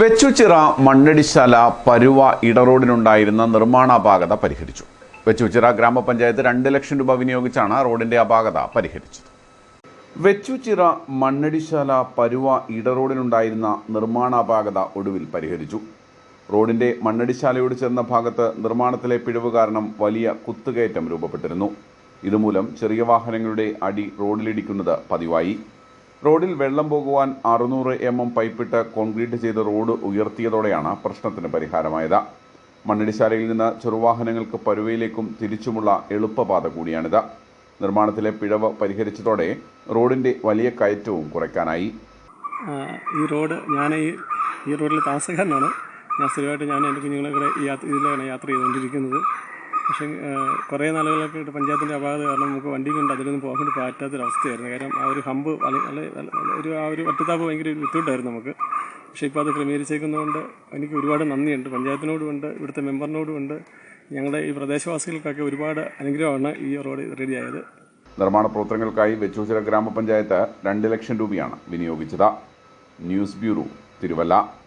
വെച്ചുച്ചിറ മണ്ണടിശാല പരുവ ഇടറോഡിനുണ്ടായിരുന്ന നിർമ്മാണ അപാകത പരിഹരിച്ചു. വെച്ചുച്ചിറ ഗ്രാമപഞ്ചായത്ത് രണ്ട് ലക്ഷം രൂപ വിനിയോഗിച്ചാണ് റോഡിന്റെ അപാകത പരിഹരിച്ചത്. വെച്ചുച്ചിറ മണ്ണടിശാല പരുവ ഇടറോഡിനുണ്ടായിരുന്ന നിർമ്മാണ അപാകത ഒടുവിൽ പരിഹരിച്ചു. റോഡിന്റെ മണ്ണടിശാലയോട് ചേർന്ന ഭാഗത്ത് നിർമ്മാണത്തിലെ പിഴവ് കാരണം വലിയ കുത്തുകയറ്റം രൂപപ്പെട്ടിരുന്നു. ഇതുമൂലം ചെറിയ വാഹനങ്ങളുടെ അടി റോഡിലിടിക്കുന്നത് പതിവായി. റോഡിൽ വെള്ളം പോകുവാൻ അറുന്നൂറ് എം എം പൈപ്പിട്ട് കോൺക്രീറ്റ് ചെയ്ത് റോഡ് ഉയർത്തിയതോടെയാണ് പ്രശ്നത്തിന് പരിഹാരമായത്. മണ്ണിടിശാലയിൽ നിന്ന് ചെറുവാഹനങ്ങൾക്ക് പരുവയിലേക്കും തിരിച്ചുമുള്ള എളുപ്പപാത കൂടിയാണിത്. നിർമ്മാണത്തിലെ പിഴവ് പരിഹരിച്ചതോടെ റോഡിന്റെ വലിയ കയറ്റവും കുറയ്ക്കാനായി. ഈ റോഡ് ഞാൻ ഈ ഈ റോഡിൽ താമസക്കാരനാണ്. ഞാൻ സ്ഥിരമായിട്ട് ഞാൻ എന്റെ കുഞ്ഞുങ്ങളെ ഈ യാത്ര ഇതിലാണ് യാത്ര ചെയ്തുകൊണ്ടിരിക്കുന്നത്. പക്ഷേ കുറേ നാളുകളൊക്കെ ആയിട്ട് പഞ്ചായത്തിന്റെ അപാകത കാരണം നമുക്ക് വണ്ടി കൊണ്ട് അതിലൊന്നും പോകാൻ വേണ്ടി പറ്റാത്തൊരവസ്ഥയായിരുന്നു കാരണം ആ ഒരു ഹമ്പ് ഒരു ആ ഒരു ഒറ്റത്താപ്പ് ഭയങ്കര ബുദ്ധിമുട്ടായിരുന്നു നമുക്ക്. പക്ഷേ ഇപ്പോൾ അത് ക്രമീകരിച്ചേക്കുന്നതുകൊണ്ട് എനിക്ക് ഒരുപാട് നന്ദിയുണ്ട്. പഞ്ചായത്തിനോടുമുണ്ട് ഇവിടുത്തെ മെമ്പറിനോടുമുണ്ട് ഞങ്ങളുടെ ഈ പ്രദേശവാസികൾക്കൊക്കെ ഒരുപാട് അനുഗ്രഹമാണ് ഈ റോഡ് റെഡിയായത്. നിർമ്മാണ പ്രവർത്തനങ്ങൾക്കായി വെച്ചൂച്ചിറ ഗ്രാമപഞ്ചായത്ത് രണ്ട് ലക്ഷം രൂപയാണ് വിനിയോഗിച്ചത്. News bureau Thiruvalla.